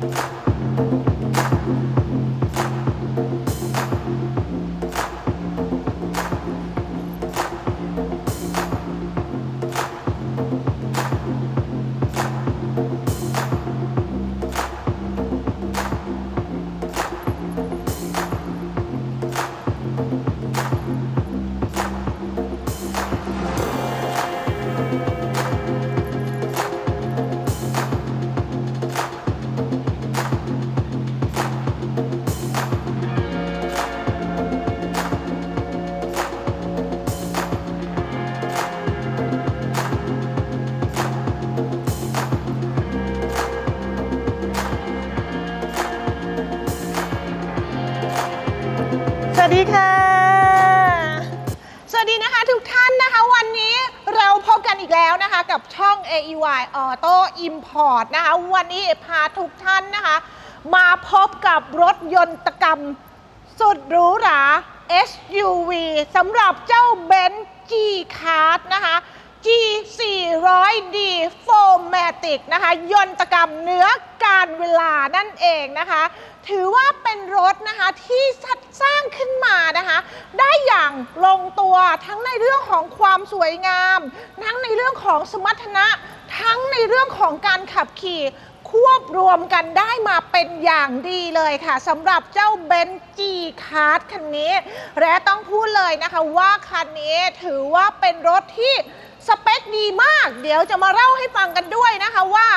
ส ท่านนะคะ วันนี้เราพบกันอีกแล้วนะคะกับช่อง AEY Auto Import นะคะวันนี้พาทุกท่านนะคะ มาพบกับรถยนตกรรมสุดหรูหรา SUV สำหรับเจ้า b บ n z G Class นะคะ G 400D 4matic นะคะ ยนตกรรมเนื้อการเวลานั่นเองนะคะ ถือว่าเป็นรถนะคะที่สร้างขึ้นมานะคะ ได้อย่างลงตัวทั้งในเรื่องของความสวยงาม ทั้งในเรื่องของสมรรถนะ ทั้งในเรื่องของการขับขี่ควบรวมกันได้มาเป็นอย่างดีเลยค่ะสำหรับเจ้าเบนจีคาร์ดคันนี้ และต้องพูดเลยนะคะว่าคันนี้ถือว่าเป็นรถที่ สเปคดีมาก เดี๋ยวจะมาเล่าให้ฟังกันด้วยนะคะว่า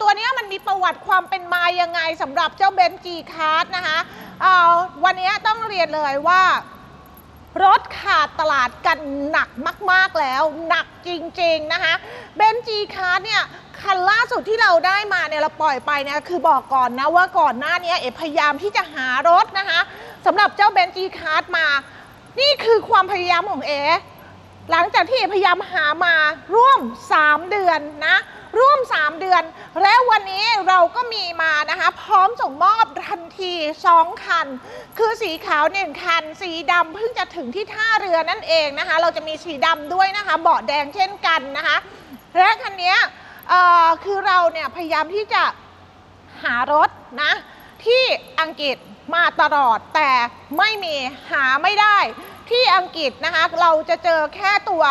ตัวนี้มันมีประวัติความเป็นมายังไงสำหรับเจ้าเบนจีคาร์ดนะคะวันนี้ต้องเรียนเลยว่ารถขาดตลาดกันหนักมาก ๆ แล้ว หนักจริง ๆ นะคะเบนจีคาร์เนี่ย คันล่าสุดที่เราได้มาเนี่ย เราปล่อยไปเนี่ย คือบอกก่อนนะว่าก่อนหน้านี้เอ๋พยายามที่จะหารถนะคะสำหรับเจ้าเบนจีคาร์มา นี่คือความพยายามของเอ๋ หลังจากที่พยายามหามาร่วม 3 เดือนนะ ร่วม 3 เดือน แล้ววันนี้เราก็มีมานะคะ พร้อมส่งมอบทันที 2 คัน คือสีขาว 1 คัน สีดำเพิ่งจะถึงที่ท่าเรือนั่นเองนะคะ เราจะมีสีดำด้วยนะคะ เบาะแดงเช่นกันนะคะ และคันนี้คือเราเนี่ยพยายามที่จะหารถนะที่อังกฤษมาตลอดแต่ไม่มีหาไม่ได้ ที่อังกฤษนะคะ เราจะเจอแค่ตัว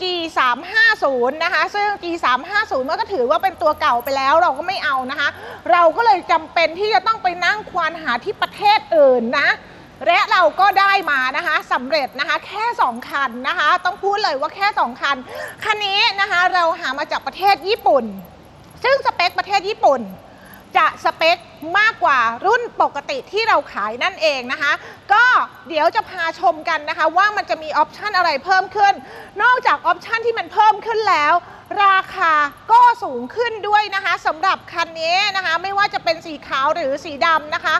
G350 นะคะ ซึ่ง G350 มันก็ถือว่าเป็นตัวเก่าไปแล้วเราก็ไม่เอานะคะ เราก็เลยจำเป็นที่จะต้องไปนั่งควานหาที่ประเทศอื่นนะและเราก็ได้มานะคะสำเร็จนะคะแค่ 2 คันนะคะ ต้องพูดเลยว่าแค่ 2 คัน คันนี้นะคะเราหามาจากประเทศญี่ปุ่น ซึ่งสเปคประเทศญี่ปุ่น จะสเปคมากกว่ารุ่นปกติที่เราขายนั่นเองนะคะ ก็เดี๋ยวจะพาชมกันนะคะ ว่ามันจะมีออปชันอะไรเพิ่มขึ้น นอกจากออปชันที่มันเพิ่มขึ้นแล้ว ราคาก็สูงขึ้นด้วยนะคะสำหรับคันนี้นะคะ ไม่ว่าจะเป็นสีขาวหรือสีดำนะคะ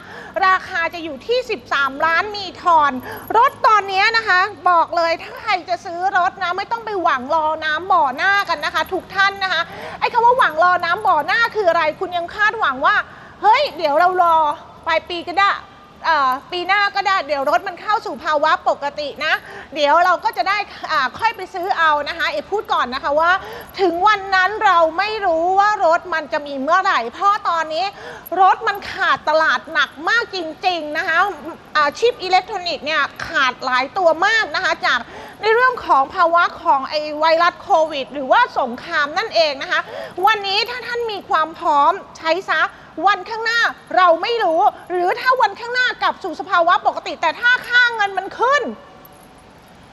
ราคาจะอยู่ที่ 13 ล้านมีทอน รถตอนนี้นะคะ บอกเลยถ้าใครจะซื้อรถนะไม่ต้องไปหวังรอน้ำบ่อหน้ากันนะคะ ทุกท่านนะคะ ไอ้คำว่าหวังรอน้ำบ่อหน้าคืออะไร คุณยังคาดหวังว่า เฮ้ย เดี๋ยวเรารอปลายปีก็ได้เอ่อ ปีหน้าก็ได้เดี๋ยวรถมันเข้าสู่ภาวะปกตินะ เดี๋ยวเราก็จะได้ค่อยไปซื้อเอานะคะเอพูดก่อนนะคะว่า ถึงวันนั้นเราไม่รู้ว่ารถมันจะมีเมื่อไหร่ เพราะตอนนี้รถมันขาดตลาดหนักมากจริงๆนะคะอาชิปอิเล็กทรอนิกส์เนี่ยขาดหลายตัวมากนะคะจากในเรื่องของภาวะของไอไวรัสโควิด หรือว่าสงครามนั่นเองนะคะ วันนี้ถ้าท่านมีความพร้อมใช้ซะ วันข้างหน้าเราไม่รู้ หรือถ้าวันข้างหน้ากลับสู่สภาวะปกติ แต่ถ้าค่าเงินมันขึ้น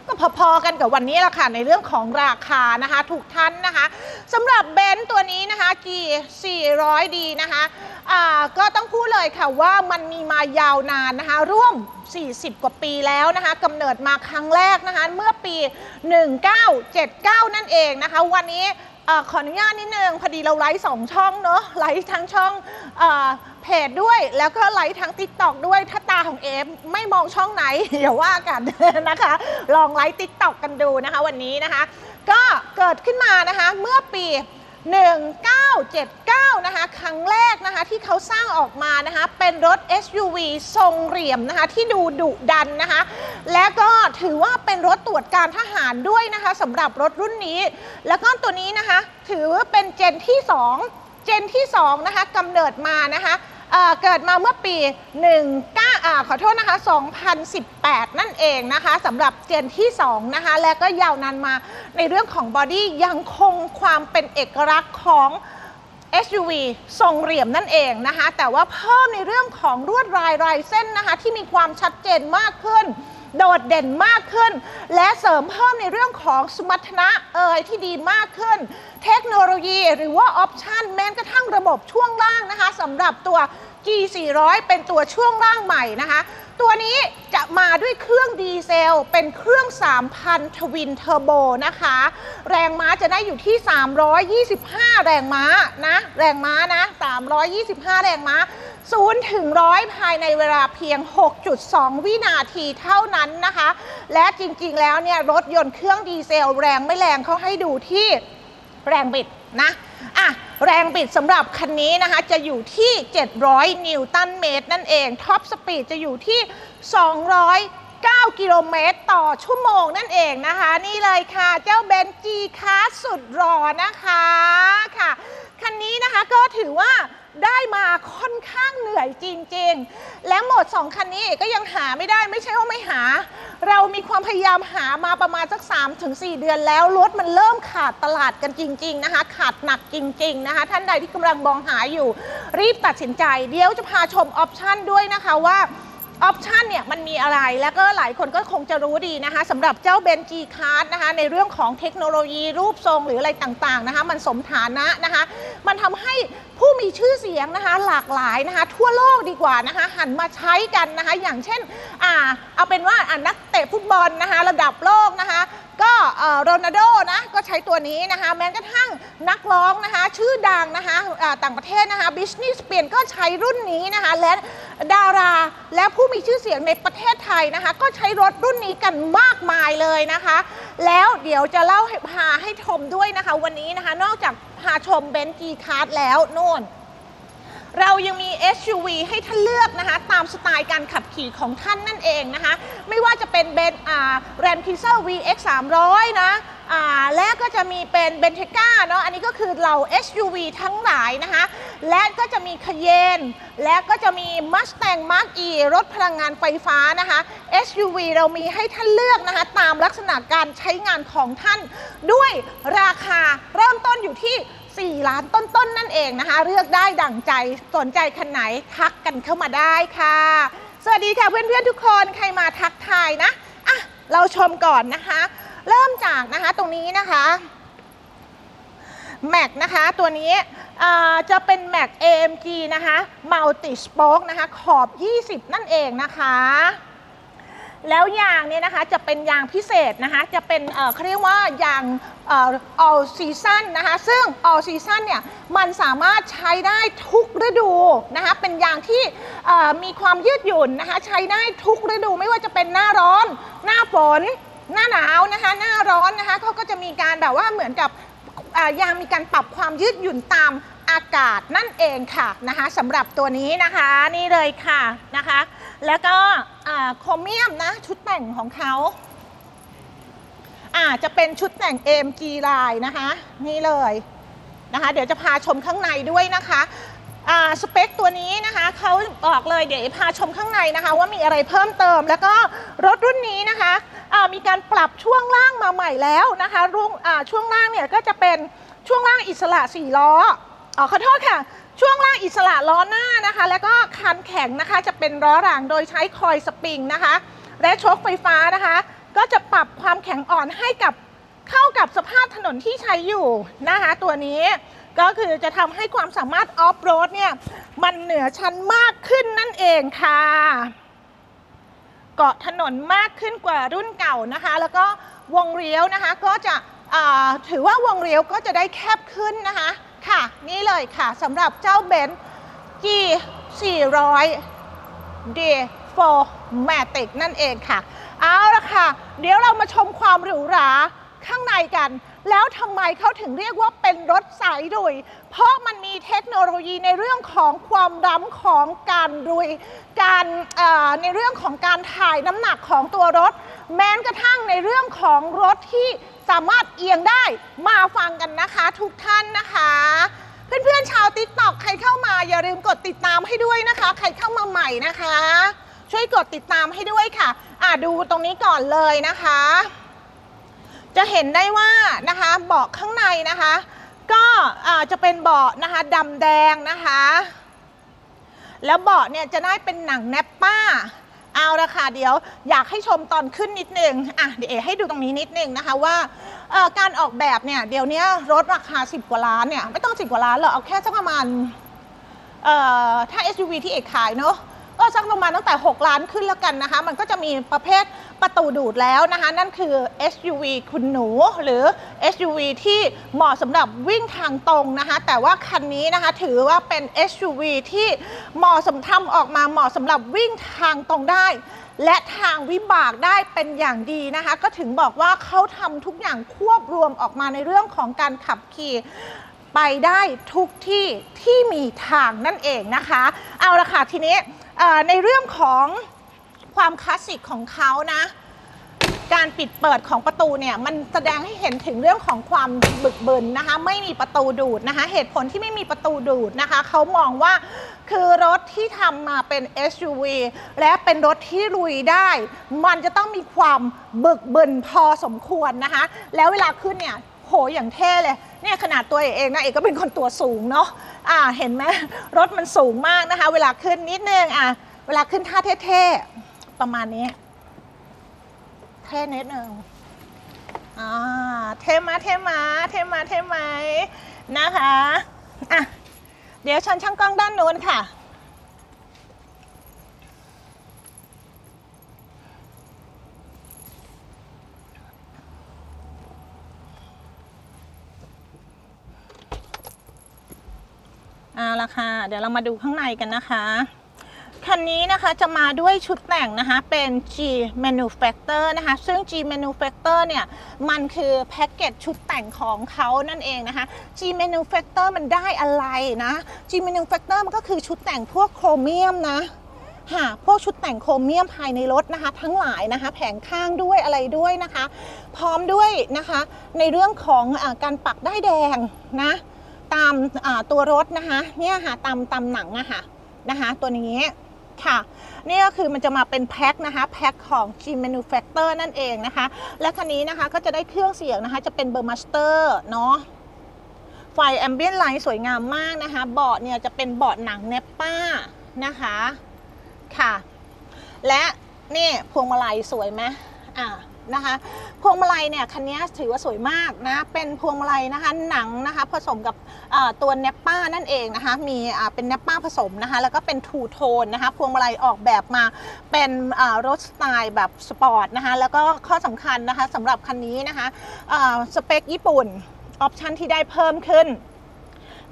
ก็พอๆกันกับวันนี้แหละค่ะในเรื่องของราคานะคะทุกท่านนะคะสำหรับเบนซ์ตัวนี้นะคะ G 400D นะคะอ่าก็ต้องพูดเลยค่ะว่ามันมีมายาวนานนะคะ ร่วม 40 กว่าปีแล้วนะคะกำเนิดมาครั้งแรกนะคะ เมื่อปี 1979 นั่นเองนะคะ วันนี้ ออขออนุญาตนิดนึงพอดีเราไลฟ์สองช่องเนอะไลฟ์ทั้งช่องเอเพจด้วย แล้วก็ไลฟ์ทั้งติ๊กต็อกด้วยถ้าตาของเอฟไม่มองช่องไหนอย่าว่ากันนะคะ ลองไลฟ์ติ๊กต็อกกันดูนะคะวันนี้นะคะ ก็เกิดขึ้นมานะคะเมื่อปี 1979 นะคะ ครั้งแรกนะคะที่เขาสร้างออกมานะคะ เป็นรถ SUV ทรงเหลี่ยมนะคะ ที่ดูดุดันนะคะ และก็ถือว่าเป็นรถตรวจการทหารด้วยนะคะสำหรับรถรุ่นนี้ แล้วก็ตัวนี้นะคะ ถือว่าเป็นเจนที่ 2 เจนที่ 2 นะคะกำเนิดมานะคะ เเกิดมาเมื่อปี1 9อ่าขอโทษนะคะ 2018 นั่นเองนะคะสำหรับเจนที่ 2 นะคะ และก็ยาวนานมาในเรื่องของบอดี้ยังคงความเป็นเอกลักษณ์ของ SUV ทรงเหลี่ยมนั่นเองนะคะ แต่ว่าเพิ่มในเรื่องของลวดลายลายเส้นนะคะ ที่มีความชัดเจนมากขึ้น โดดเด่นมากขึ้น และเสริมเพิ่มในเรื่องของสมรรถนะเอ่ยที่ดีมากขึ้น เทคโนโลยีหรือว่าออปชันแม้กระทั่งระบบช่วงล่างนะคะสำหรับตัว G400 เป็นตัวช่วงล่างใหม่นะคะ ตัวนี้จะมาด้วยเครื่องดีเซล เป็นเครื่อง 3,000 ทวินเทอร์โบนะคะ แรงม้าจะได้อยู่ที่ 325 แรงม้านะ แรงม้านะ 325 แรงม้า 0ถึง100 ภายในเวลาเพียง 6.2 วินาทีเท่านั้นนะคะ และจริงๆ แล้วเนี่ยรถยนต์เครื่องดีเซลแรงไม่แรงเขาให้ดูที่แรงบิดนะอะแรงบิดสำหรับคันนี้นะคะ จะอยู่ที่ 700 นิวตันเมตรนั่นเอง ท็อปสปีดจะอยู่ที่ 209กิโลเมตรต่อชั่วโมงนั่นเองนะคะ นี่เลยค่ะ เจ้าเบนจีคาสุดรอนะคะค่ะ คันนี้นะคะก็ถือว่าได้มาค่อนข้างเหนื่อยจริงๆ และโหมด 2 คันนี้ก็ยังหาไม่ได้ไม่ใช่ว่าไม่หา เรามีความพยายามหามาประมาณสัก 3-4 เดือนแล้วรถมันเริ่มขาดตลาดกันจริง ๆนะคะ ขาดหนักจริง ๆนะคะ ท่านใดที่กำลังมองหาอยู่ รีบตัดสินใจ เดี๋ยวจะพาชมออปชันด้วยนะคะว่า ออปชันเนี่ยมันมีอะไรแล้วก็หลายคนก็คงจะรู้ดีนะคะสำหรับเจ้าเบนจีคาร์ดนะคะในเรื่องของเทคโนโลยีรูปทรงหรืออะไรต่างๆนะคะมันสมฐานะนะคะมันทำให้ผู้มีชื่อเสียงนะคะหลากหลายนะคะทั่วโลกดีกว่านะคะหันมาใช้กันนะคะอย่างเช่นอ่าเอาเป็นว่าอ่านักเตะฟุตบอลนะคะระดับโลกนะคะ ก็โรนัลโดนะก็ใช้ตัวนี้นะคะ แม้กระทั่งนักร้องนะคะ ชื่อดังนะคะต่างประเทศนะคะบิสนีสเปียนก็ใช้รุ่นนี้นะคะ และดาราและผู้มีชื่อเสียงในประเทศไทยนะคะ ก็ใช้รถรุ่นนี้กันมากมายเลยนะคะ แล้วเดี๋ยวจะเล่าให้พาให้ชมด้วยนะคะ วันนี้นะคะ นอกจากพาชมเบนจีคาร์ดแล้วโน่น เรายังมี SUV ให้ท่านเลือกนะคะ ตามสไตล์การขับขี่ของท่านนั่นเองนะคะ ไม่ว่าจะเป็นเบนอ่าแรมคิเซอร์ VX 300นะอ่าและก็จะมีเป็นเบนเทก้าเนาะอันนี้ก็คือเรา SUV ทั้งหลายนะคะ และก็จะมีคเยนและก็จะมี Mustang Mark E รถพลังงานไฟฟ้านะคะ SUV เรามีให้ท่านเลือกนะคะ ตามลักษณะการใช้งานของท่าน ด้วยราคาเริ่มต้นอยู่ที่ 4 ล้านต้นๆนนั่นเองนะคะ เลือกได้ดั่งใจสนใจคันไหนทักกันเข้ามาได้ค่ะ สวัสดีค่ะเพื่อนๆทุกคนใครมาทักทายนะอะเราชมก่อนนะคะ เริ่มจากนะคะตรงนี้นะคะแม็กนะคะตัวนี้จะเป็นแม็ก AMG นะคะมัลติส o ๊ e นะคะ ขอบ 20 นั่นเองนะคะ แล้วยางเนี่ยนะคะจะเป็นยางพิเศษนะคะจะเป็นเอ่อเขาเรียกว่ายางเอ่อ all season นะคะซึ่ง all season เนี่ยมันสามารถใช้ได้ทุกฤดูนะคะเป็นยางที่เอ่อมีความยืดหยุ่นนะคะใช้ได้ทุกฤดูไม่ว่าจะเป็นหน้าร้อน หน้าฝน หน้าหนาวนะคะหน้าร้อนนะคะเขาก็จะมีการแบบว่าเหมือนกับอ่ายางมีการปรับความยืดหยุ่นตาม อากาศนั่นเองค่ะนะคะสำหรับตัวนี้นะคะนี่เลยค่ะนะคะ แล้วก็โครเมียมนะชุดแต่งของเขาอาจจะเป็นชุดแต่ง AMG line นะคะ นี่เลยนะคะ เดี๋ยวจะพาชมข้างในด้วยนะคะสเปคตัวนี้นะคะเขาบอกเลยเดี๋ยวพาชมข้างในนะคะ ว่ามีอะไรเพิ่มเติม แล้วก็รถรุ่นนี้นะคะมีการปรับช่วงล่างมาใหม่แล้วนะคะรุ่งช่วงล่างเนี่ยก็จะเป็นช่วงล่างอิสระ4ล้อ อ๋อขอโทษค่ะ ช่วงล่างอิสระล้อหน้านะคะ แล้วก็คันแข็งนะคะจะเป็นล้อหลังโดยใช้คอยสปริงนะคะ และโชคไฟฟ้านะคะ ก็จะปรับความแข็งอ่อนให้กับเข้ากับสภาพถนนที่ใช้อยู่นะคะ ตัวนี้ก็คือจะทำให้ความสามารถออฟโรดเนี่ย มันเหนือชั้นมากขึ้นนั่นเองค่ะ เกาะถนนมากขึ้นกว่ารุ่นเก่านะคะ แล้วก็วงเลี้ยวนะคะก็จะถือว่าวงเลี้ยวก็จะได้แคบขึ้นนะคะ ค่ะ นี่เลยค่ะสำหรับเจ้าเบนซ์ G 400 D 4 Matic นั่นเองค่ะ เอาละค่ะ เดี๋ยวเรามาชมความหรูหราข้างในกัน แล้วทำไมเขาถึงเรียกว่าเป็นรถสายดุย เพราะมันมีเทคโนโลยีในเรื่องของความล้ำของการดุย การในเรื่องของการถ่ายน้ำหนักของตัวรถ แม้กระทั่งในเรื่องของรถที่ สามารถเอียงได้มาฟังกันนะคะทุกท่านนะคะ เพื่อนๆชาวติ๊กต็อกใครเข้ามาอย่าลืมกดติดตามให้ด้วยนะคะ ใครเข้ามาใหม่นะคะ ช่วยกดติดตามให้ด้วยค่ะ อ่าดูตรงนี้ก่อนเลยนะคะ จะเห็นได้ว่านะคะเบาะข้างในนะคะ ก็อ่าจะเป็นเบาะนะคะดำแดงนะคะ แล้วเบาะเนี่ยจะได้เป็นหนังแนปป้า เอาละค่ะเดี๋ยวอยากให้ชมตอนขึ้นนิดนึงอะเดี๋ยวเอให้ดูตรงนี้นิดนึงนะคะว่าการออกแบบเนี่ยเดี๋ยวนี้รถราคา 10 กว่าล้านเนี่ยไม่ต้อง 10 กว่าล้านหรอกเอาแค่สักประมาณเอ่อถ้า SUV ที่เอกขายเนาะ ก็สักประมาตั้งแต่ 6 ล้านขึ้นแล้วกันนะคะ มันก็จะมีประเภทประตูดูดแล้วนะคะ นั่นคือ SUV คุณหนูหรือ SUV ที่เหมาะสำหรับวิ่งทางตรงนะคะ แต่ว่าคันนี้นะคะถือว่าเป็น SUV ที่เหมาะสำทำออกมาเหมาะสำหรับวิ่งทางตรงได้ และทางวิบากได้เป็นอย่างดีนะคะ ก็ถึงบอกว่าเขาทำทุกอย่างควบรวมออกมาในเรื่องของการขับขี่ ไปได้ทุกที่ที่มีทางนั่นเองนะคะ เอาละค่ะทีนี้ในเรื่องของความคลาสสิกของเขานะ การปิดเปิดของประตูเนี่ยมันแสดงให้เห็นถึงเรื่องของความบึกบึนนะคะ ไม่มีประตูดูดนะคะ เหตุผลที่ไม่มีประตูดูดนะคะเขามองว่าคือรถที่ทำมาเป็น SUV และเป็นรถที่ลุยได้ มันจะต้องมีความบึกบึนพอสมควรนะคะ แล้วเวลาขึ้นเนี่ย โหอย่างเท่เลยเนี่ยขนาดตัวเองนะเอกก็เป็นคนตัวสูงเนาะอ่าเห็นไหมรถมันสูงมากนะคะ เวลาขึ้นนิดนึงอะเวลาขึ้นท่าเท่ๆประมาณนี้ เท่นิดนึงอ่าเท่มาเท่มาเท่มาเท่ไหมนะคะอะเดี๋ยวชันช่างกล้องด้านโน้นค่ะ ละค่ะ เดี๋ยวเรามาดูข้างในกันนะคะคันนี้นะคะจะมาด้วยชุดแต่งนะคะเป็น G Manufacture นะคะซึ่ง G Manufacture เนี่ยมันคือแพ็กเกจชุดแต่งของเขานั่นเองนะคะ G Manufacture มันได้อะไรนะ G Manufacture มันก็คือชุดแต่งพวกโครเมียมนะหาพวกชุดแต่งโครเมียมภายในรถนะคะ ทั้งหลายนะคะ แผงข้างด้วยอะไรด้วยนะคะ พร้อมด้วยนะคะ ในเรื่องของอการปักได้แดงนะ ตามตัวรถนะคะเนี่ยค่ะตามตามหนังอะค่ะนะคะตัวนี้ค่ะนี่ก็คือมันจะมาเป็นแพ็คนะคะแพ็คของ G Manufacture นั่นเองนะคะ และคันนี้นะคะก็จะได้เครื่องเสียงนะคะจะเป็นเบอร์มาสเตอร์เนาะไฟแอมเบียนไลท์สวยงามมากนะคะเบาะเนี่ยจะเป็นเบาะหนังเนปป้านะคะค่ะ และนี่พวงมาลัยสวยไหมอ่า นะคะพวงมาลัยเนี่ยคันนี้ถือว่าสวยมากนะเป็นพวงมาลัยนะคะหนังนะคะผสมกับตัวเนปป้านั่นเองนะคะมีเป็นเนปป้าผสมนะคะแล้วก็เป็นทูโทนนะคะพวงมาลัยออกแบบมาเป็นรถสไตล์แบบสปอร์ตนะคะแล้วก็ข้อสำคัญนะคะสำหรับคันนี้นะคะสเปคญี่ปุ่นออปชันที่ได้เพิ่มขึ้น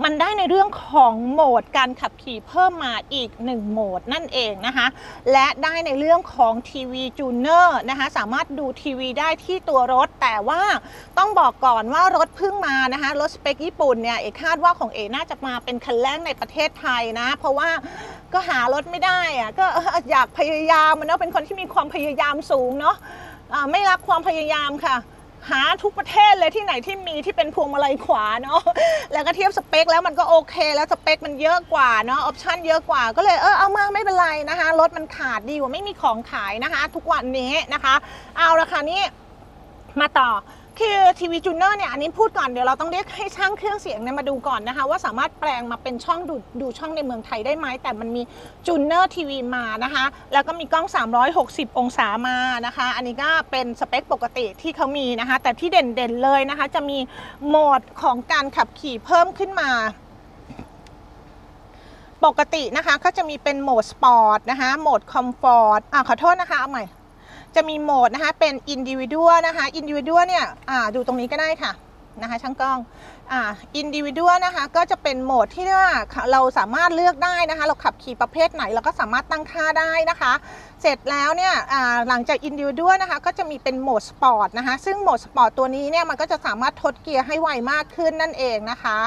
มันได้ในเรื่องของโหมดการขับขี่เพิ่มมาอีก 1 โหมดนั่นเองนะคะ และได้ในเรื่องของทีวีจูเนอร์นะคะ สามารถดูทีวีได้ที่ตัวรถ แต่ว่าต้องบอกก่อนว่ารถเพิ่งมานะคะ รถสเปคญี่ปุ่นเนี่ย เอกคาดว่าของเอน่าจะมาเป็นคันแรกในประเทศไทยนะ เพราะว่าก็หารถไม่ได้อะก็อยากพยายามอะเนาะเป็นคนที่มีความพยายามสูงเนาะไม่รักความพยายามค่ะ หาทุกประเทศเลยที่ไหนที่มีที่เป็นพวงมาลัยขวาเนาะแล้วก็เทียบสเปคแล้วมันก็โอเค แล้วสเปคมันเยอะกว่าเนาะออปชันเยอะกว่าก็เลยเออเอามาไม่เป็นไรนะคะรถมันขาดดีกว่าไม่มีของขายนะคะ ทุกวันนี้นะคะ เอาละค่ะนี่มาต่อ คือทีวีจูเนอร์เนี่ยอันนี้พูดก่อนเดี๋ยวเราต้องเรียกให้ช่างเครื่องเสียงเนี่ยมาดูก่อนนะคะ ว่าสามารถแปลงมาเป็นช่องดูดูช่องในเมืองไทยได้ไหมแต่มันมีจูเนอร์ทีวีมานะคะ แล้วก็มีกล้อง 360 องศามานะคะ อันนี้ก็เป็นสเปคปกติที่เขามีนะคะ แต่ที่เด่นๆเลยนะคะ จะมีโหมดของการขับขี่เพิ่มขึ้นมาปกตินะคะก็จะมีเป็นโหมดสปอร์ตนะคะโหมดคอมฟอร์ตอ่าขอโทษนะคะเอาใหม่ จะมีโหมดนะคะเป็นอินดิวิ u a l นะคะอินดิวิ u a l เนี่ยดูตรงนี้ก็ได้ค่ะนะคะช่างกล้องอ่าอินดิวิ u a l นะคะก็จะเป็นโหมดที่ว่าเราสามารถเลือกได้นะคะ เราขับขี่ประเภทไหนเราก็สามารถตั้งค่าได้นะคะ เสร็จแล้วเนี่ยหลังจากอินดิวิ u a l นะคะก็จะมีเป็นโหมดสปอร์ตนะคะซึ่งโหมดสปอร์ตตัวนี้เนี่ยมันก็จะสามารถทดเกียร์ให้ไวมากขึ้นนั่นเองนะคะ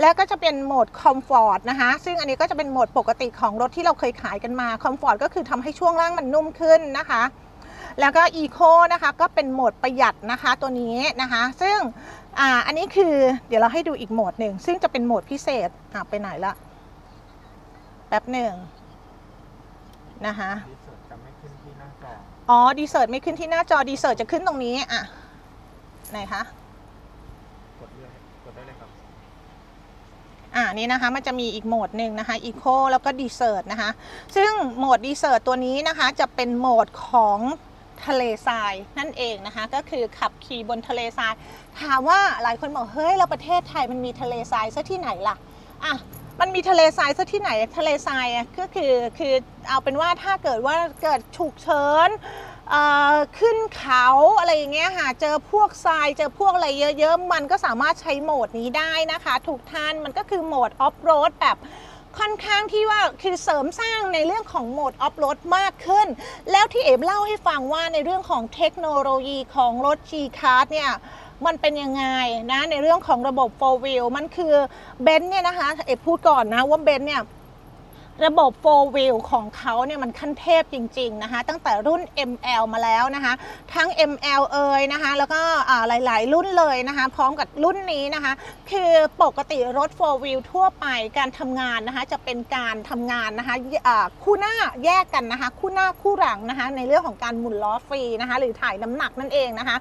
แล้วก็จะเป็นโหมดคอมฟอร์ตนะคะซึ่งอันนี้ก็จะเป็นโหมดปกติของรถที่เราเคยขายกันมาคอมฟอร์ตก็คือทำให้ช่วงล่างมันนุ่มขึ้นนะคะ แล้วก็ Eco นะคะก็เป็นโหมดประหยัดนะคะตัวนี้นะคะ ซึ่งอ่าอันนี้คือเดี๋ยวเราให้ดูอีกโหมดหนึ่ง ซึ่งจะเป็นโหมดพิเศษอะไปไหนละแป๊บหนึ่งนะคะดีสุดจะไม่ขึ้นที่หน้าจออ๋อดีเซิร์ตไม่ขึ้นที่หน้าจอดีเซิร์ตจะขึ้นตรงนี้อะไหนคะกดเลือกกดได้เลยครับอ่านี่นะคะมันจะมีอีกโหมดหนึ่งนะคะ Eco แล้วก็ Desert นะคะ ซึ่งโหมด Desert ตัวนี้นะคะจะเป็นโหมดของ ทะเลทรายนั่นเองนะคะ ก็คือขับขี่บนทะเลทราย ถามว่าหลายคนบอกเฮ้ยแล้วประเทศไทยมันมีทะเลทรายซะที่ไหนล่ะอะมันมีทะเลทรายซะที่ไหนทะเลทรายอะก็คือคือเอาเป็นว่าถ้าเกิดว่าเกิดฉุกเฉินขึ้นเขาอะไรอย่างเงี้ยค่ะเจอพวกทรายเจอพวกอะไรเยอะๆมันก็สามารถใช้โหมดนี้ได้นะคะ ทุกท่านมันก็คือโหมดออฟโรดแบบ ค่อนข้างที่ว่าคือเสริมสร้างในเรื่องของโหมดออฟโรดมากขึ้น แล้วที่เอ๋เล่าให้ฟังว่าในเรื่องของเทคโนโลยีของรถ G-Card เนี่ยมันเป็นยังไงนะในเรื่องของระบบ 4 wheel มันคือเบนซ์เนี่ยนะคะเอ๋พูดก่อนนะว่าเบนซ์เนี่ย ระบบ 4 wheel ของเขาเนี่ยมันขั้นเทพจริงๆนะคะตั้งแต่รุ่น ML มาแล้วนะคะ ทั้ง ML เอยนะคะแล้วก็หลายๆ รุ่นเลยนะคะ พร้อมกับรุ่นนี้นะคะ คือปกติรถ 4 wheel ทั่วไปการทำงานนะคะจะเป็นการทำงานนะคะอ่าคู่หน้าแยกกันนะคะ คู่หน้าคู่หลังนะคะ ในเรื่องของการหมุนล้อฟรีนะคะหรือถ่ายน้ำหนักนั่นเองนะคะ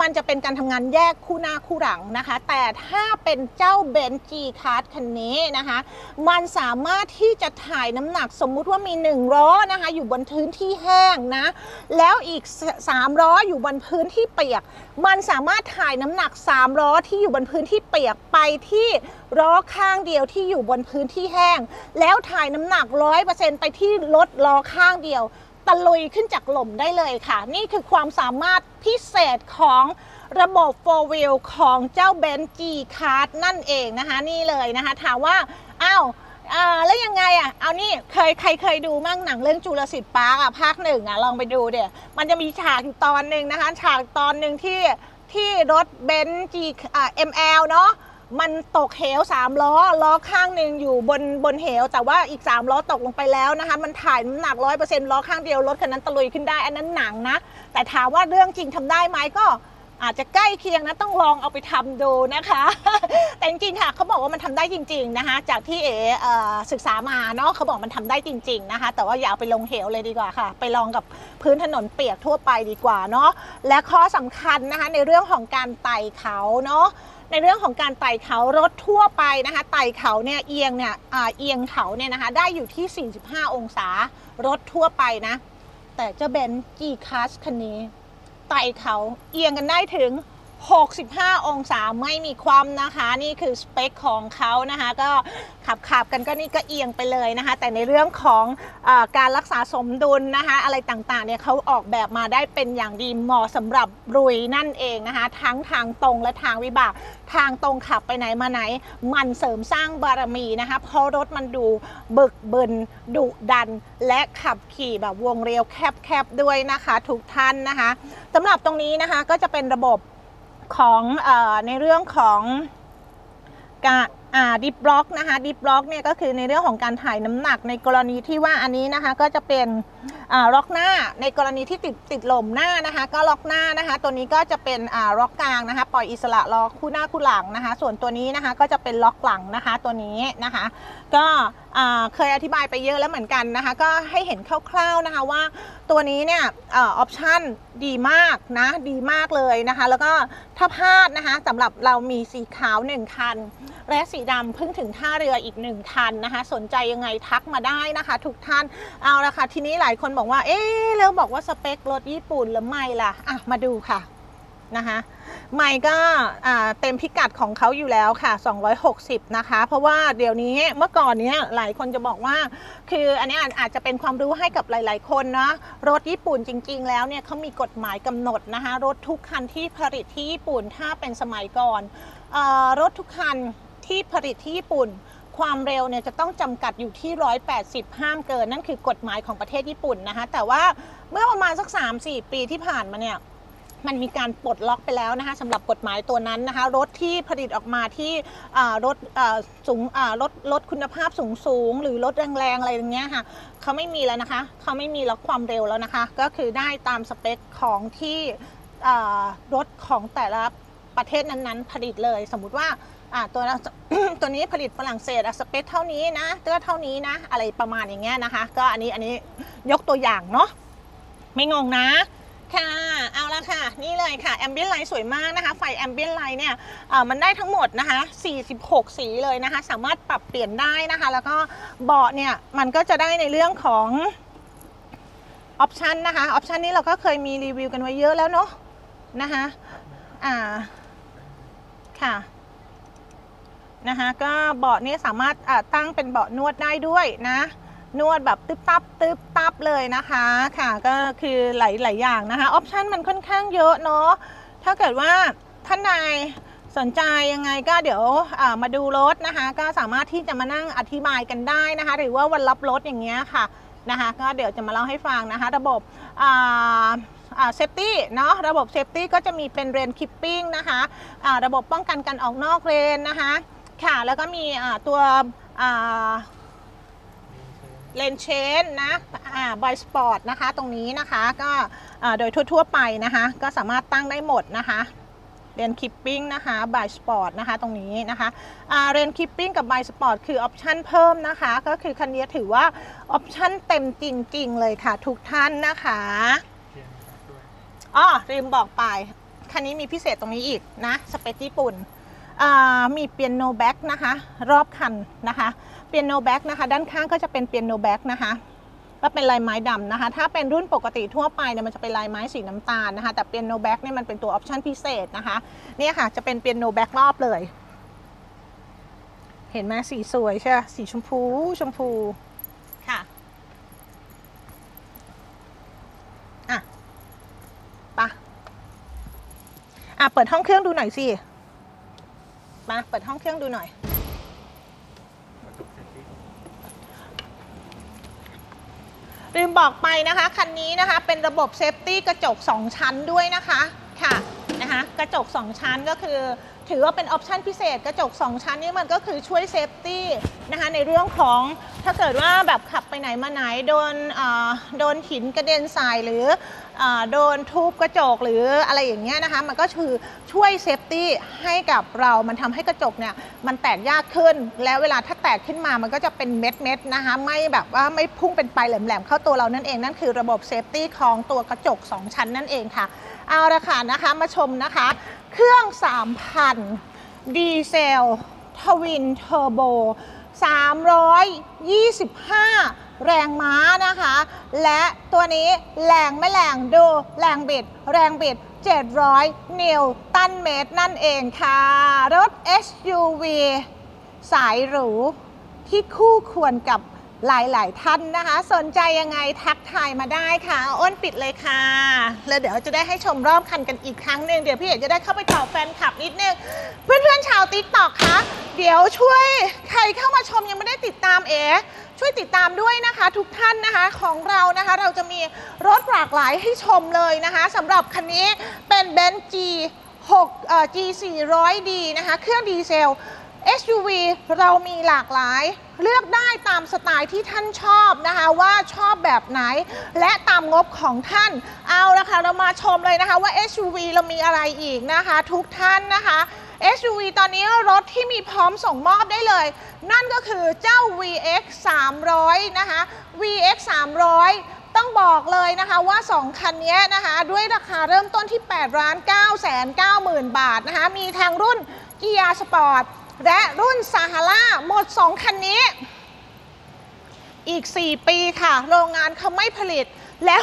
มันจะเป็นการทำงานแยกคู่หน้าคู่หลังนะคะ แต่ถ้าเป็นเจ้าเบนจีคาร์ดคันนี้นะคะ มันสามารถที่จะถ่ายายน้ำหนักสมมุติว่ามี1ล้อนะคะอยู่บนพื้นที่แห้งนะ แล้วอีก3ล้ออยู่บนพื้นที่เปียก มันสามารถถ่ายน้ำหนัก3ล้อที่อยู่บนพื้นที่เปียกไปที่ล้อข้างเดียวที่อยู่บนพื้นที่แห้ง แล้วถ่ายน้ำหนัก100%ไปที่รถล้อข้างเดียวตะลุยขึ้นจากหล่มได้เลยค่ะ นี่คือความสามารถพิเศษของระบบ 4 wheel ของเจ้า b e n z G Card นั่นเองนะคะ นี่เลยนะคะ ถามว่า อ้าว อ่าแล้วยังไงอะ เอานี่เคยใครเคยดูมั่งหนังเรื่องจูราสสิ p ปาร์กอะภาคหนึ่งอะลองไปดูเดี๋ยวมันจะมีฉากอยู่ตอนหนึ่งนะคะ ฉากตอนหนึ่งที่ที่รถเบนซ์จีอ่า ML เนาะมันตกเหวสามล้อล้อข้างหนึ่งอยู่บนบนเหว แต่ว่าอีก3ล้อตกลงไปแล้วนะคะมันถ่ายน้ำหนักร้อยเปอร์เซ็นต์ล้อข้างเดียวรถคันนั้นตะลุยขึ้นได้ อันนั้นหนังนะ แต่ถามว่าเรื่องจริงทำได้ไหมก็ อาจจะใกล้เคียงนะต้องลองเอาไปทำดูนะคะ แต่จริงๆค่ะเขาบอกว่ามันทำได้จริง ๆนะคะ จากที่เอ๋เอ่อศึกษามาเนาะเขาบอกมันทำได้จริง ๆนะคะ แต่ว่าอย่าเอาไปลงเหวเลยดีกว่าค่ะ ไปลองกับพื้นถนนเปียกทั่วไปดีกว่าเนาะและข้อสำคัญนะคะในเรื่องของการไต่เขาเนาะในเรื่องของการไต่เขารถทั่วไปนะคะ ไต่เขาเนี่ยเอียงเนี่ยเอียงเขาเนี่ยนะคะ ได้อยู่ที่ 45 องศารถทั่วไปนะ แต่เจ้าเบนซ์ G Class คันนี้ ไต่เขาเอียงกันได้ถึง 65 องศาไม่มีความนะคะ นี่คือสเปคของเขานะคะ ก็ขับขับกันก็นี่ก็เอียงไปเลยนะคะ แต่ในเรื่องของอการรักษาสมดุลนะคะ อะไรต่างๆเนี่ยเขาออกแบบมาได้เป็นอย่างดีเหมาะสำหรับรุยนั่นเองนะคะ ทั้งทางตรงและทางวิบาก ทางตรงขับไปไหนมาไหน มันเสริมสร้างบารมีนะคะเพราะรถมันดูบึกบึนดุดัน และขับขี่แบบวงเรียวแคบๆด้วยนะคะ ทุกท่านนะคะสำหรับตรงนี้นะคะก็จะเป็นระบบ ของอในเรื่องของการดิบล็อกนะคะดิบล็อกเนี่ยก็คือในเรื่องของการถ่ายน้ำหนักในกรณีที่ว่าอันนี้นะคะก็จะเป็นล็อกหน้าในกรณีที่ติดติดหล่มหน้านะคะ ก็ล็อกหน้านะคะ ตัวนี้ก็จะเป็นล็อกกลางนะคะ ปล่อยอิสระล็อกคู่หน้าคู่หลังนะคะ ส่วนตัวนี้นะคะก็จะเป็นล็อกหลังนะคะตัวนี้นะคะ ก็ เคยอธิบายไปเยอะแล้วเหมือนกันนะคะ ก็ให้เห็นคร่าวๆนะคะว่าตัวนี้เนี่ยออปชั่นดีมากนะดีมากเลยนะคะ แล้วก็ถ้าพลาดนะคะสำหรับเรามีสีขาว 1 คัน และสีดำเพิ่งถึงท่าเรืออีก 1 คันนะคะ สนใจยังไงทักมาได้นะคะ ทุกท่านเอาละค่ะทีนี้หลายคนบอกว่า เอ๊ะแล้วบอกว่าสเปครถญี่ปุ่นแล้วไม่ล่ะอะมาดูค่ะ นะคะไม่ก็เต็มพิกัดของเขาอยู่แล้วค่ะ 260 นะคะ เพราะว่าเดี๋ยวนี้เมื่อก่อนเนี้ยหลายคนจะบอกว่า คืออันนี้อาจจะเป็นความรู้ให้กับหลาย ๆ คนนะรถญี่ปุ่นจริง ๆ แล้วเนี่ยเขามีกฎหมายกำหนดนะคะ รถทุกคันที่ผลิตที่ญี่ปุ่นถ้าเป็นสมัยก่อนอรถทุกคันที่ผลิตที่ญี่ปุ่นความเร็วเนี่ยจะต้องจำกัดอยู่ที่ 180 ห้ามเกิน นั่นคือกฎหมายของประเทศญี่ปุ่นนะคะ แต่ว่าเมื่อประมาณสัก 3-4 ปีที่ผ่านมาเนี่ย มันมีการปลดล็อกไปแล้วนะคะสำหรับกฎหมายตัวนั้นนะคะ รถที่ผลิตออกมาที่รถสูงรถรถคุณภาพสูงสูงหรือรถแรงๆอะไรอย่างเงี้ยค่ะเขาไม่มีแล้วนะคะเขาไม่มีล็อกความเร็วแล้วนะคะ ก็คือได้ตามสเปคของที่รถของแต่ละประเทศนั้นๆ ผลิตเลย สมมุติว่าตัวตัวนี้ผลิตฝรั่งเศสสเปคเท่านี้นะเตื้อเท่านี้นะ อะไรประมาณอย่างเงี้ยนะคะ ก็อันนี้อันนี้ยกตัวอย่างเนาะไม่งงนะค่ะ ค่ะ นี่เลยค่ะแอมเบียนไลท์สวยมากนะคะ ไฟแอมเบียนไลท์เนี่ยมันได้ทั้งหมดนะคะ 46 สีเลยนะคะ สามารถปรับเปลี่ยนได้นะคะ แล้วก็เบาะเนี่ยมันก็จะได้ในเรื่องของออปชันนะคะออปชันนี้เราก็เคยมีรีวิวกันไว้เยอะแล้วเนาะนะคะอ่าค่ะนะคะก็เบาะนี้สามารถตั้งเป็นเบาะนวดได้ด้วยนะ นวดแบบตึ๊บตับตึ๊บตับเลยนะคะค่ะก็คือหลายๆอย่างนะคะออปชันมันค่อนข้างเยอะเนาะถ้าเกิดว่าท่านใดสนใจยังไงก็เดี๋ยวมาดูรถนะคะ ก็สามารถที่จะมานั่งอธิบายกันได้นะคะ หรือว่าวันรับรถอย่างเงี้ยค่ะนะคะก็เดี๋ยวจะมาเล่าให้ฟังนะคะ ระบบเซฟตี้เนาะระบบเซฟตี้ก็จะมีเป็นเรนคิปปิ้งนะคะอ่าระบบป้องกันการออกนอกเรนนะคะค่ะแล้วก็มีตัว เลนเชนนะอ่าบอยสปอร์ตนะคะตรงนี้นะคะก็อ่าโดยทั่วๆไปนะคะ ก็สามารถตั้งได้หมดนะคะเรนคิปปิ้งนะคะบายสปอร์ตนะคะตรงนี้นะคะเรนคิปปิ้งกับบายสปอร์ตคือออปชันเพิ่มนะคะ ก็คือคันนี้ถือว่าออปชันเต็มจริง ๆ เลยค่ะ ทุกท่านนะคะอ้อ๋อลืมบอกไป คันนี้มีพิเศษตรงนี้อีกนะ สเปซญี่ปุ่นอ่ามีเปียโนแบ็กนะคะ รอบคันนะคะ ปียโนแบ็กนะคะ ด้านข้างก็จะเป็นเปียโนแบ็กนะคะก็เป็นลายไม้ดำนะคะ ถ้าเป็นรุ่นปกติทั่วไปเนี่ยมันจะเป็นลายไม้สีน้ำตาลนะคะ แต่เปียโนแบ็กเนี่ยมันเป็นตัวออปชั่นพิเศษนะคะเนี่ยค่ะจะเป็นเปียโนแบ็กรอบเลย เห็นไหมสีสวยใช่ไหมสีชมพูชมพูค่ะอะไปะอะเปิดห้องเครื่องดูหน่อยสิมาเปิดห้องเครื่องดูหน่อย ลืมบอกไปนะคะ คันนี้นะคะเป็นระบบเซฟตี้กระจก 2 ชั้นด้วยนะคะค่ะนะคะกระจก 2 ชั้นก็คือ ถือว่าเป็นออปชันพิเศษกระจก 2 ชั้นนี่มันก็คือช่วยเซฟตี้นะคะในเรื่องของถ้าเกิดว่าแบบขับไปไหนมาไหน โดนเอ่อโดนหินกระเด็นใส่หรือ โดนทุบกระจกหรืออะไรอย่างเงี้ยนะคะ มันก็คือช่วยเซฟตี้ให้กับเรา มันทำให้กระจกเนี่ยมันแตกยากขึ้น แล้วเวลาถ้าแตกขึ้นมามันก็จะเป็นเม็ดเม็ดนะคะ ไม่แบบว่าไม่พุ่งเป็นปลายแหลมๆเข้าตัวเรานั่นเอง นั่นคือระบบเซฟตี้ของตัวกระจก 2 ชั้นนั่นเองค่ะ เอาละค่ะนะคะมาชมนะคะ เครื่อง 3,000 ดีเซลทวินเทอร์โบ 325 แรงม้านะคะ และตัวนี้แรงไม่แรงดูแรงบิด แรงบิด 700 นิวตันเมตรนั่นเองค่ะ รถ SUV สายหรูที่คู่ควรกับ หลายๆ ท่านนะคะ สนใจยังไงทักทายมาได้ค่ะ อ้นปิดเลยค่ะ แล้วเดี๋ยวจะได้ให้ชมรอบคันกันอีกครั้งหนึ่งเดี๋ยวพี่เอกจะได้เข้าไปตอบแฟนคลับนิดนึง เพื่อนๆชาวติ๊กตอกคะเดี๋ยวช่วยใครเข้ามาชมยังไม่ได้ติดตามเอ๋ช่วยติดตามด้วยนะคะ ทุกท่านนะคะของเรานะคะ เราจะมีรถหลากหลายให้ชมเลยนะคะสำหรับคันนี้เป็นเบนซ์ G 6เอ่อ G 400D นะคะ เครื่องดีเซล SUV เรามีหลากหลาย เลือกได้ตามสไตล์ที่ท่านชอบนะคะว่าชอบแบบไหน และตามงบของท่าน เอาละค่ะเรามาชมเลยนะคะว่า SUV เรามีอะไรอีกนะคะ ทุกท่านนะคะ SUV ตอนนี้รถที่มีพร้อมส่งมอบได้เลย นั่นก็คือเจ้า VX 300นะคะ VX 300ต้องบอกเลยนะคะว่า 2 คันนี้นะคะ ด้วยราคาเริ่มต้นที่8ล้าน9แสน9หมื่นบาทนะคะ มีทางรุ่น Gia Sport และรุ่นซาฮาร่าหมด 2 คันนี้ อีก 4 ปีค่ะ โรงงานเขาไม่ผลิต แล้ว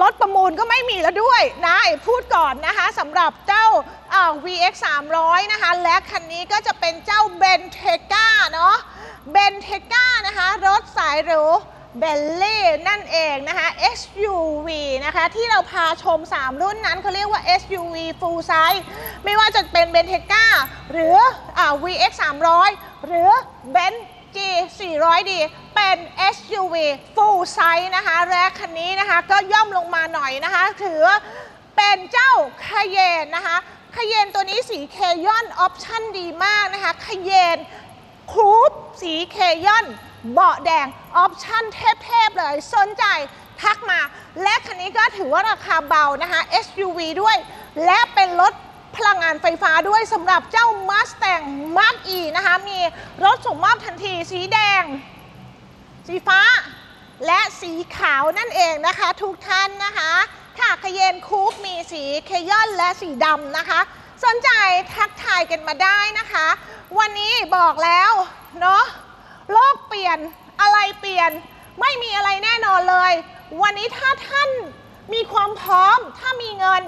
รถประมูลก็ไม่มีแล้วด้วยนะพูดก่อนนะคะสำหรับเจ้าา VX 300นะคะ และคันนี้ก็จะเป็นเจ้าเบนเทก้าเนาะเบนเทก้านะคะ รถสายหรู เบลลี่นั่นเองนะคะ SUV นะคะ ที่เราพาชม 3 รุ่นนั้นเขาเรียกว่า SUV full size ไม่ว่าจะเป็น b e n t e g a หรืออ่า VX 300หรือ b e n G 400D เป็น SUV full size นะคะ และคันนี้นะคะก็ย่อมลงมาหน่อยนะคะ ถือเป็นเจ้าคาเยนนะคะคาเยนตัวนี้สีเคยอนออปชั่นดีมากนะคะคาเยนคูปสีเคยอน เบาะแดง ออปชั่นเทพ ๆ เลย สนใจทักมา และคันนี้ก็ถือว่าราคาเบานะคะ SUV ด้วย และเป็นรถพลังงานไฟฟ้าด้วยสำหรับเจ้า Mustang Mark E นะคะ มีรถส่งมอบทันทีสีแดง สีฟ้า และสีขาวนั่นเองนะคะ ทุกท่านนะคะค่ะคเยนคูปมีสีเคยอนและสีดำนะคะ สนใจทักทายกันมาได้นะคะ วันนี้บอกแล้ว เนาะ โลกเปลี่ยนอะไรเปลี่ยน ไม่มีอะไรแน่นอนเลย วันนี้ถ้าท่านมีความพร้อมถ้ามีเงิน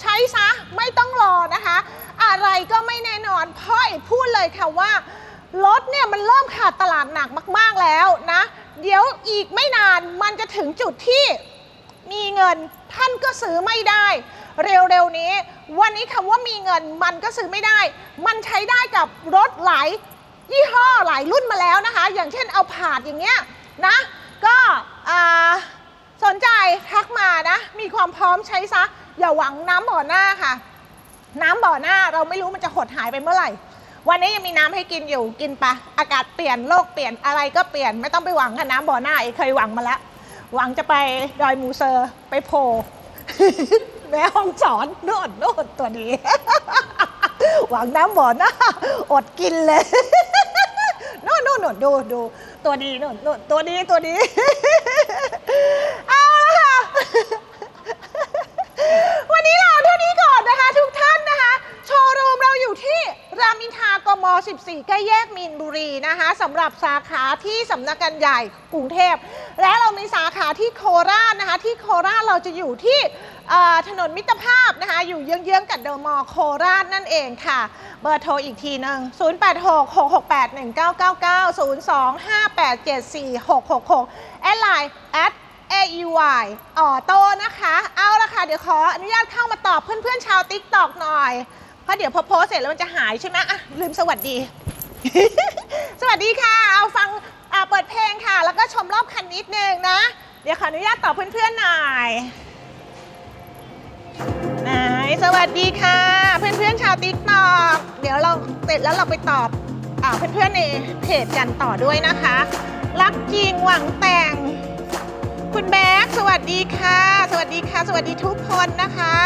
ใช้ซะไม่ต้องรอนะคะ อะไรก็ไม่แน่นอนเพราะเอกพูดเลยค่ะว่ารถเนี่ยมันเริ่มขาดตลาดหนักมาก ๆแล้วนะ เดี๋ยวอีกไม่นานมันจะถึงจุดที่มีเงินท่านก็ซื้อไม่ได้ เร็วๆนี้ วันนี้คำว่ามีเงินมันก็ซื้อไม่ได้ มันใช้ได้กับรถหลาย ยี่ห้อหลายรุ่นมาแล้วนะคะ อย่างเช่นเอาผาดอย่างเงี้ยนะ ก็สนใจทักมานะ มีความพร้อมใช้ซะ อย่าหวังน้ำบ่อหน้าค่ะ น้ำบ่อหน้าเราไม่รู้มันจะหดหายไปเมื่อไหร่ วันนี้ยังมีน้ำให้กินอยู่กินปะอากาศเปลี่ยนโลกเปลี่ยนอะไรก็เปลี่ยนไม่ต้องไปหวังกับน้ำบ่อหน้าเอกเคยหวังมาแล้ว หวังจะไปดอยมูเซอร์ไปโพแม่ห้องสอนโน่นโน่นตัวนี้ หวังน้ำบ่อหน้าอดกินเลยโน่นโน่นนดูดูตัวดีโน่นโน่นตัวดีตัวดีเอาละค่ะวันนี้เราเท่านี้ก่อนนะคะทุกท่านนะคะ โชว์รูมเราอยู่ที่รามอินทากม 14 ใกล้แยกมีนบุรีนะคะสำหรับสาขาที่สำนักงานใหญ่กรุงเทพ และเรามีสาขาที่โคราชนะคะ ที่โคราชเราจะอยู่ที่ ถนนมิตรภาพนะคะ อยู่เยื้องๆกับเดอะมอลล์โคราชนั่นเองค่ะ เบอร์โทรอีกทีหนึ่ง0866681999 025874666 แอดไลน์ at AEY ออโต้นะคะ เอาละค่ะ เดี๋ยวขออนุญาตเข้ามาตอบเพื่อนๆชาวติ๊กตอกหน่อย เพราะเดี๋ยวพอโพสเสร็จแล้วมันจะหายใช่ไหมอะ ลืมสวัสดี สวัสดีค่ะ เอาฟังเปิดเพลงค่ะ แล้วก็ชมรอบคันนิดนึงนะ เดี๋ยวขออนุญาตตอบเพื่อนๆหน่อย สวัสดีค่ะ เพื่อนๆชาวติ๊กตอกเดี๋ยวเราเสร็จแล้วเราไปตอบอ่าเพื่อนๆในเพจกันต่อด้วยนะคะ รักจริงหวังแต่ง คุณแบ๊กสวัสดีค่ะ สวัสดีค่ะ สวัสดีทุกคนนะคะ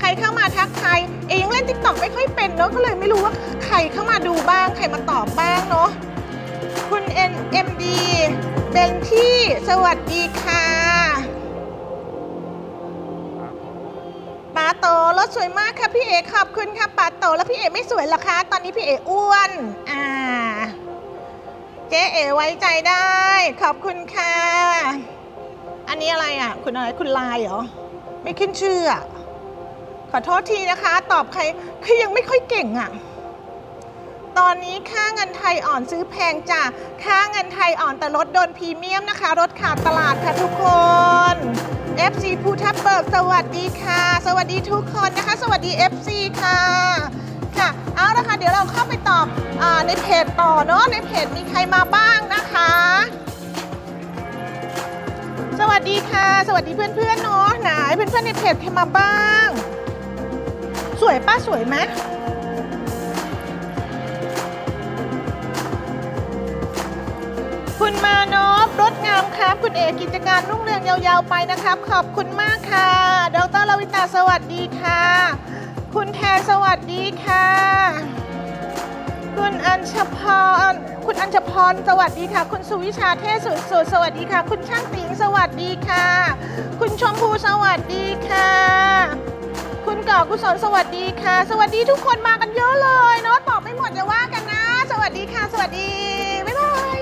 ใครเข้ามาทักทายเองยังเล่นติ๊กต็อกไม่ค่อยเป็นเนาะก็เลยไม่รู้ว่าใครเข้ามาดูบ้างใครมาตอบบ้างเนาะคุณ NMD เบนที่สวัสดีค่ะ โตรถสวยมากค่ะพี่เอขอบคุณค่ะปาโตแล้วพี่เอไม่สวยหรอคะ ตอนนี้พี่เออ้วน อ่า เจ๊เอไว้ใจได้ ขอบคุณค่ะ อันนี้อะไรอะ คุณอะไรคุณลายเหรอ ไม่ขึ้นชื่ออะขอโทษทีนะคะ ตอบใครคือยังไม่ค่อยเก่งอะ ตอนนี้ค่าเงินไทยอ่อนซื้อแพงจ้ะค่าเงินไทยอ่อนแต่รถโดนพรีเมียมนะคะ รถขาดตลาดค่ะทุกคน FC ภูทับเบิกสวัสดีค่ะ สวัสดีทุกคนนะคะ สวัสดี FC ค่ะค่ะเอาละค่ะเดี๋ยวเราเข้าไปตอบอในเพจต่อเนาะในเพจมีใครมาบ้างนะคะ สวัสดีค่ะ สวัสดีเพื่อนๆเนาะไหนเพื่อนๆในเพจใครมาบ้าง สวยป้าสวยไหมคุณมาน พรถงามครับ คุณเอกกิจการรุ่งเรืองยาวๆไปนะครับ ขอบคุณมากค่ะ ดรลวิตาสวัสดีค่ะ คุณแทนสวัสดีค่ะ คุณอัญชพรคุณอัญชพรสวัสดีค่ะ คุณสุวิชาเทศสุดสุดสวัสดีค่ะ คุณช่างติงสวัสดีค่ะ คุณชมพูสวัสดีค่ะคุณก่อกุศลสวัสดีค่ะ สวัสดีทุกคนมากันเยอะเลยเนาะตอบไม่หมดจะว่ากันนะ สวัสดีค่ะ สวัสดี บ๊าย